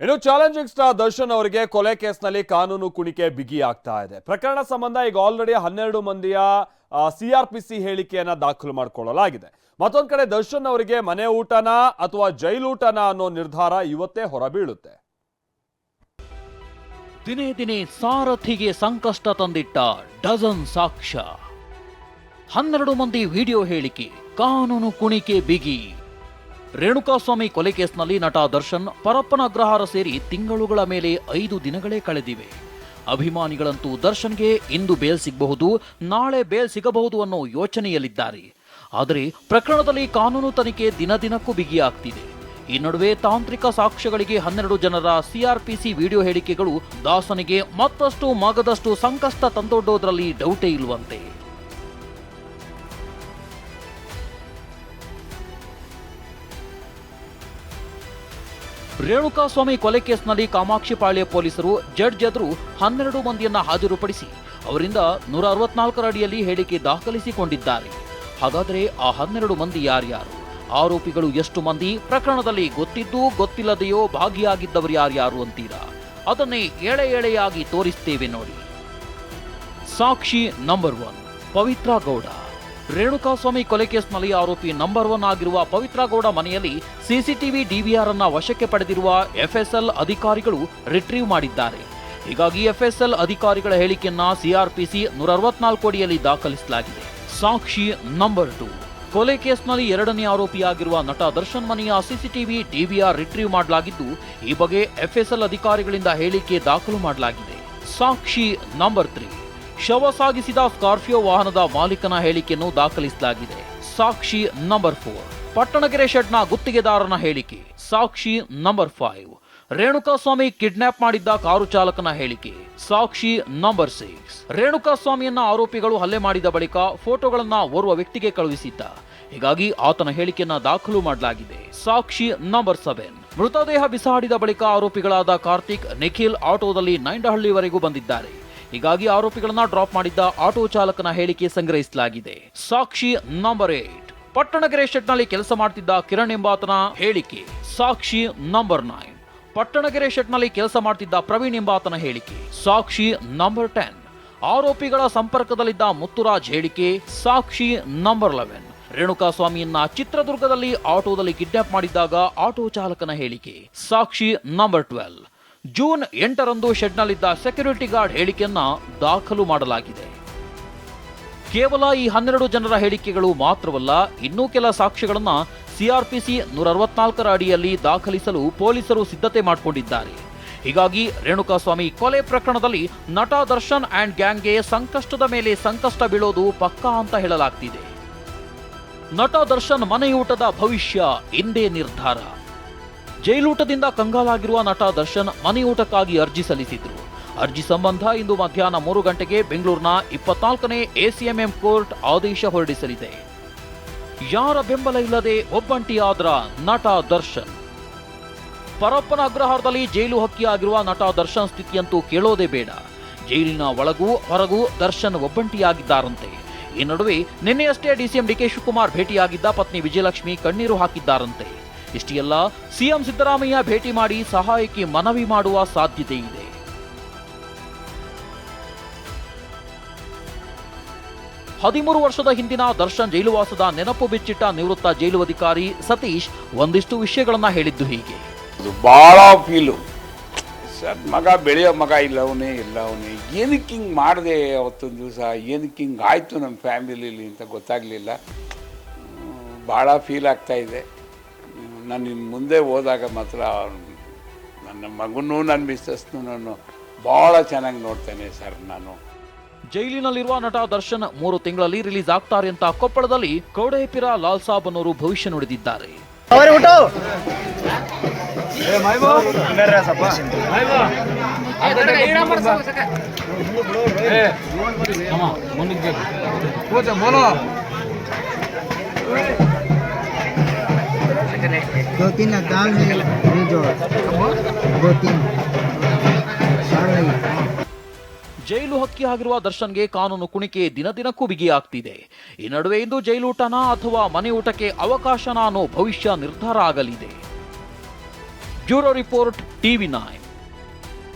ಇನ್ನು challenging star Darshan ಅವರಿಗೆ ಕೊಲೆ ಕೇಸ್ನಲ್ಲಿ ಕಾನೂನು ಕುಣಿಕೆ ಬಿಗಿ ಆಗ್ತಾ ಇದೆ. ಪ್ರಕರಣ ಸಂಬಂಧ ಈಗ ಆಲ್ರೆಡಿ ಹನ್ನೆರಡು ಮಂದಿಯ ಸಿಆರ್ಪಿಸಿ ಹೇಳಿಕೆಯನ್ನ ದಾಖಲು ಮಾಡಿಕೊಳ್ಳಲಾಗಿದೆ. ಮತ್ತೊಂದು ಕಡೆ ದರ್ಶನ್ ಅವರಿಗೆ ಮನೆ ಊಟನ ಅಥವಾ ಜೈಲೂಟನ ಅನ್ನೋ ನಿರ್ಧಾರ ಇವತ್ತೇ ಹೊರಬೀಳುತ್ತೆ. ದಿನೇ ದಿನೇ ಸಾರಥಿಗೆ ಸಂಕಷ್ಟ ತಂದಿಟ್ಟ ಡಜನ್ ಸಾಕ್ಷ್ಯ. ಹನ್ನೆರಡು ಮಂದಿ ವಿಡಿಯೋ ಹೇಳಿಕೆ, ಕಾನೂನು ಕುಣಿಕೆ ಬಿಗಿ. ರೇಣುಕಾಸ್ವಾಮಿ ಕೊಲೆ ಕೇಸ್ನಲ್ಲಿ ನಟ ದರ್ಶನ್ ಪರಪ್ಪನ ಅಗ್ರಹಾರ ಸೇರಿ ತಿಂಗಳುಗಳ ಮೇಲೆ ಐದು ದಿನಗಳೇ ಕಳೆದಿವೆ. ಅಭಿಮಾನಿಗಳಂತೂ ದರ್ಶನ್ಗೆ ಇಂದು ಬೇಲ್ ಸಿಗಬಹುದು, ನಾಳೆ ಬೇಲ್ ಸಿಗಬಹುದು ಅನ್ನೋ ಯೋಚನೆಯಲ್ಲಿದ್ದಾರೆ. ಆದರೆ ಪ್ರಕರಣದಲ್ಲಿ ಕಾನೂನು ತನಿಖೆ ದಿನ ದಿನಕ್ಕೂ ಬಿಗಿಯಾಗ್ತಿದೆ. ಈ ನಡುವೆ ತಾಂತ್ರಿಕ ಸಾಕ್ಷ್ಯಗಳಿಗೆ ಹನ್ನೆರಡು ಜನರ ಸಿಆರ್ಪಿಸಿ ವಿಡಿಯೋ ಹೇಳಿಕೆಗಳು ದಾಸನಿಗೆ ಮತ್ತಷ್ಟು ಮಗದಷ್ಟು ಸಂಕಷ್ಟ ತಂದೊಡ್ಡೋದ್ರಲ್ಲಿ ಡೌಟೇ ಇಲ್ವಂತೆ. ರೇಣುಕಾಸ್ವಾಮಿ ಕೊಲೆ ಕೇಸ್ನಲ್ಲಿ ಕಾಮಾಕ್ಷಿಪಾಳ್ಯ ಪೊಲೀಸರು ಜಡ್ಜ್ ಎದುರು ಹನ್ನೆರಡು ಮಂದಿಯನ್ನ ಹಾಜರುಪಡಿಸಿ ಅವರಿಂದ ನೂರ ಅರವತ್ನಾಲ್ಕರ ಅಡಿಯಲ್ಲಿ ಹೇಳಿಕೆ ದಾಖಲಿಸಿಕೊಂಡಿದ್ದಾರೆ. ಹಾಗಾದರೆ ಆ ಹನ್ನೆರಡು ಮಂದಿ ಯಾರ್ಯಾರು? ಆರೋಪಿಗಳು ಎಷ್ಟು ಮಂದಿ? ಪ್ರಕರಣದಲ್ಲಿ ಗೊತ್ತಿದ್ದು ಗೊತ್ತಿಲ್ಲದೆಯೋ ಭಾಗಿಯಾಗಿದ್ದವರು ಯಾರ್ಯಾರು ಅಂತೀರಾ? ಅದನ್ನೇ ಎಳೆ ಎಳೆಯಾಗಿ ತೋರಿಸ್ತೇವೆ ನೋಡಿ. ಸಾಕ್ಷಿ ನಂಬರ್ ಒನ್, ಪವಿತ್ರ ಗೌಡ. ರೇಣುಕಾಸ್ವಾಮಿ ಕೊಲೆ ಕೇಸ್ನಲ್ಲಿ ಆರೋಪಿ ನಂಬರ್ ಒನ್ ಆಗಿರುವ ಪವಿತ್ರ ಗೌಡ ಮನೆಯಲ್ಲಿ ಸಿಸಿಟಿವಿ ಡಿವಿಆರ್ ಅನ್ನ ವಶಕ್ಕೆ ಪಡೆದಿರುವ ಎಫ್ಎಸ್ಎಲ್ ಅಧಿಕಾರಿಗಳು ರಿಟ್ರೀವ್ ಮಾಡಿದ್ದಾರೆ. ಹೀಗಾಗಿ ಎಫ್ಎಸ್ಎಲ್ ಅಧಿಕಾರಿಗಳ ಹೇಳಿಕೆಯನ್ನ ಸಿಆರ್ಪಿಸಿ ನೂರ ಅರವತ್ನಾಲ್ಕು ಅಡಿಯಲ್ಲಿ ದಾಖಲಿಸಲಾಗಿದೆ. ಸಾಕ್ಷಿ ನಂಬರ್ ಟು. ಕೊಲೆ ಕೇಸ್ನಲ್ಲಿ ಎರಡನೇ ಆರೋಪಿಯಾಗಿರುವ ನಟ ದರ್ಶನ್ ಮನೆಯ ಸಿಸಿಟಿವಿ ಡಿವಿಆರ್ ರಿಟ್ರೀವ್ ಮಾಡಲಾಗಿದ್ದು, ಈ ಬಗ್ಗೆ ಎಫ್ಎಸ್ಎಲ್ ಅಧಿಕಾರಿಗಳಿಂದ ಹೇಳಿಕೆ ದಾಖಲು ಮಾಡಲಾಗಿದೆ. ಸಾಕ್ಷಿ ನಂಬರ್ ತ್ರೀ. ಶವ ಸಾಗಿಸಿದ ಸ್ಕಾರ್ಪಿಯೋ ವಾಹನದ ಮಾಲೀಕನ ಹೇಳಿಕೆಯನ್ನು ದಾಖಲಿಸಲಾಗಿದೆ. ಸಾಕ್ಷಿ ನಂಬರ್ ಫೋರ್. ಪಟ್ಟಣಗೆರೆ ಶೆಡ್ನ ಗುತ್ತಿಗೆದಾರನ ಹೇಳಿಕೆ. ಸಾಕ್ಷಿ ನಂಬರ್ ಫೈವ್. ರೇಣುಕಾಸ್ವಾಮಿ ಕಿಡ್ನಾಪ್ ಮಾಡಿದ್ದ ಕಾರು ಚಾಲಕನ ಹೇಳಿಕೆ. ಸಾಕ್ಷಿ ನಂಬರ್ ಸಿಕ್ಸ್. ರೇಣುಕಾಸ್ವಾಮಿಯನ್ನ ಆರೋಪಿಗಳು ಹಲ್ಲೆ ಮಾಡಿದ ಬಳಿಕ ಫೋಟೋಗಳನ್ನ ಓರ್ವ ವ್ಯಕ್ತಿಗೆ ಕಳುಹಿಸಿದ್ದ. ಹೀಗಾಗಿ ಆತನ ಹೇಳಿಕೆಯನ್ನ ದಾಖಲು ಮಾಡಲಾಗಿದೆ. ಸಾಕ್ಷಿ ನಂಬರ್ ಸೆವೆನ್. ಮೃತದೇಹ ಬಿಸಾಡಿದ ಬಳಿಕ ಆರೋಪಿಗಳಾದ ಕಾರ್ತಿಕ್, ನಿಖಿಲ್ ಆಟೋದಲ್ಲಿ ನೈಂಡಹಳ್ಳಿವರೆಗೂ ಬಂದಿದ್ದಾರೆ. ಹೀಗಾಗಿ ಆರೋಪಿಗಳನ್ನ ಡ್ರಾಪ್ ಮಾಡಿದ್ದ ಆಟೋ ಚಾಲಕನ ಹೇಳಿಕೆ ಸಂಗ್ರಹಿಸಲಾಗಿದೆ. ಸಾಕ್ಷಿ ನಂಬರ್ ಏಟ್. ಪಟ್ಟಣಗೆರೆ ಶೆಟ್ನಲ್ಲಿ ಕೆಲಸ ಮಾಡ್ತಿದ್ದ ಕಿರಣ್ ಎಂಬಾತನ ಹೇಳಿಕೆ ಸಾಕ್ಷಿ ನಂಬರ್ ನೈನ್. ಪಟ್ಟಣಗೆರೆ ಶೆಟ್ನಲ್ಲಿ ಕೆಲಸ ಮಾಡ್ತಿದ್ದ ಪ್ರವೀಣ್ ಎಂಬಾತನ ಹೇಳಿಕೆ ಸಾಕ್ಷಿ ನಂಬರ್ ಟೆನ್. ಆರೋಪಿಗಳ ಸಂಪರ್ಕದಲ್ಲಿದ್ದ ಮುತ್ತುರಾಜ್ ಹೇಳಿಕೆ ಸಾಕ್ಷಿ ನಂಬರ್ ಲೆವೆನ್. ರೇಣುಕಾಸ್ವಾಮಿಯನ್ನ ಚಿತ್ರದುರ್ಗದಲ್ಲಿ ಆಟೋದಲ್ಲಿ ಕಿಡ್ನಾಪ್ ಮಾಡಿದ್ದಾಗ ಆಟೋ ಚಾಲಕನ ಹೇಳಿಕೆ ಸಾಕ್ಷಿ ನಂಬರ್ ಟ್ವೆಲ್. ಜೂನ್ ಎಂಟರಂದು ಶೆಡ್ನಲ್ಲಿದ್ದ ಸೆಕ್ಯೂರಿಟಿ ಗಾರ್ಡ್ ಹೇಳಿಕೆಯನ್ನ ದಾಖಲು ಮಾಡಲಾಗಿದೆ. ಕೇವಲ ಈ ಹನ್ನೆರಡು ಜನರ ಹೇಳಿಕೆಗಳು ಮಾತ್ರವಲ್ಲ, ಇನ್ನೂ ಕೆಲ ಸಾಕ್ಷ್ಯಗಳನ್ನ ಸಿಆರ್ಪಿಸಿ ನೂರ ಅರವತ್ನಾಲ್ಕರ ಅಡಿಯಲ್ಲಿ ದಾಖಲಿಸಲು ಪೊಲೀಸರು ಸಿದ್ಧತೆ ಮಾಡಿಕೊಂಡಿದ್ದಾರೆ. ಹೀಗಾಗಿ ರೇಣುಕಾಸ್ವಾಮಿ ಕೊಲೆ ಪ್ರಕರಣದಲ್ಲಿ ನಟ ದರ್ಶನ್ ಅಂಡ್ ಗ್ಯಾಂಗ್ಗೆ ಸಂಕಷ್ಟದ ಮೇಲೆ ಸಂಕಷ್ಟ ಬೀಳೋದು ಪಕ್ಕಾ ಅಂತ ಹೇಳಲಾಗ್ತಿದೆ. ನಟ ದರ್ಶನ್ ಮನೆಯೂಟದ ಭವಿಷ್ಯ ಇಂದೇ ನಿರ್ಧಾರ. ಜೈಲೂಟದಿಂದ ಕಂಗಾಲಾಗಿರುವ ನಟ ದರ್ಶನ್ ಮನೆಯೂಟಕ್ಕಾಗಿ ಅರ್ಜಿ ಸಲ್ಲಿಸಿದ್ರು. ಅರ್ಜಿ ಸಂಬಂಧ ಇಂದು ಮಧ್ಯಾಹ್ನ ಮೂರು ಗಂಟೆಗೆ ಬೆಂಗಳೂರಿನ ಇಪ್ಪತ್ನಾಲ್ಕನೇ ಎಸಿಎಂಎಂ ಕೋರ್ಟ್ ಆದೇಶ ಹೊರಡಿಸಲಿದೆ. ಯಾರ ಬೆಂಬಲ ಇಲ್ಲದೆ ಒಬ್ಬಂಟಿಯಾದ್ರ ನಟ ದರ್ಶನ್? ಪರಪ್ಪನ ಅಗ್ರಹಾರದಲ್ಲಿ ಜೈಲು ಹಕ್ಕಿಯಾಗಿರುವ ನಟ ದರ್ಶನ್ ಸ್ಥಿತಿಯಂತೂ ಕೇಳೋದೇ ಬೇಡ. ಜೈಲಿನ ಒಳಗೂ ಹೊರಗೂ ದರ್ಶನ್ ಒಬ್ಬಂಟಿಯಾಗಿದ್ದಾರಂತೆ. ಈ ನಡುವೆ ನಿನ್ನೆಯಷ್ಟೇ ಡಿಸಿಎಂ ಡಿಕೆ ಶಿವಕುಮಾರ್ ಭೇಟಿಯಾಗಿದ್ದ ಪತ್ನಿ ವಿಜಯಲಕ್ಷ್ಮಿ ಕಣ್ಣೀರು ಹಾಕಿದ್ದಾರಂತೆ. ಇಷ್ಟೆಲ್ಲ ಸಿಎಂ ಸಿದ್ದರಾಮಯ್ಯ ಭೇಟಿ ಮಾಡಿ ಸಹಾಯಕ್ಕೆ ಮನವಿ ಮಾಡುವ ಸಾಧ್ಯತೆ ಇದೆ. ಹದಿಮೂರು ವರ್ಷದ ಹಿಂದಿನ ದರ್ಶನ್ ಜೈಲುವಾಸದ ನೆನಪು ಬಿಚ್ಚಿಟ್ಟ ನಿವೃತ್ತ ಜೈಲು ಅಧಿಕಾರಿ ಸತೀಶ್ ಒಂದಿಷ್ಟು ವಿಷಯಗಳನ್ನ ಹೇಳಿದ್ದು ಹೀಗೆ. ಬಹಳ ಫೀಲು ಸರ್, ಮಗ ಬೆಳೆಯೋ ಮಗ ಇಲ್ಲ, ಅವನೇ ಇಲ್ಲ, ಅವನೇ. ಏನಕ್ಕೆ ಹಿಂಗೆ ಮಾಡಿದೆ ಅವತ್ತೊಂದು ದಿವಸ? ಏನಕ್ಕೆ ಹಿಂಗೆ ಆಯಿತು ನಮ್ಮ ಫ್ಯಾಮಿಲಿಲಿ ಅಂತ ಗೊತ್ತಾಗಲಿಲ್ಲ. ಭಾಳ ಫೀಲ್ ಆಗ್ತಾ ಇದೆ. ನಾನು ಇನ್ನು ಮುಂದೆ ಹೋದಾಗ ಮಾತ್ರ ನನ್ನ ಮಗನೂ ನನ್ನ ಮಿಸ್ಸಸ್ನು ನಾನು ಭಾಳ ಚೆನ್ನಾಗಿ ನೋಡ್ತೇನೆ ಸರ್ ನಾನು. ಜೈಲಿನಲ್ಲಿರುವ ನಟ ದರ್ಶನ್ ಮೂರು ತಿಂಗಳಲ್ಲಿ ರಿಲೀಸ್ ಆಗ್ತಾರೆ ಅಂತ ಕೊಪ್ಪಳದಲ್ಲಿ ಕೌಡೇಪಿರ ಲಾಲ್ ಸಾಬ್ ಅನ್ನೋರು ಭವಿಷ್ಯ ನುಡಿದಿದ್ದಾರೆ. दो तीन दाल में ये जो दो तीन दाल नहीं ಜೈಲು ಹಕ್ಕಿ ಆಗಿರುವ ದರ್ಶನ್ಗೆ ಕಾನೂನು ಕುಣಿಕೆ ದಿನ ದಿನಕ್ಕೂ ಬಿಗಿಯಾಗ್ತಿದೆ ಈ ನಡುವೆ ಇಂದು ಜೈಲೂಟನ ಅಥವಾ ಮನೆ ಊಟಕ್ಕೆ ಅವಕಾಶನ ಅನ್ನೋ ಭವಿಷ್ಯ ನಿರ್ಧಾರ ಆಗಲಿದೆ ಬ್ಯೂರೋ ರಿಪೋರ್ಟ್ ಟಿವಿ ನೈನ್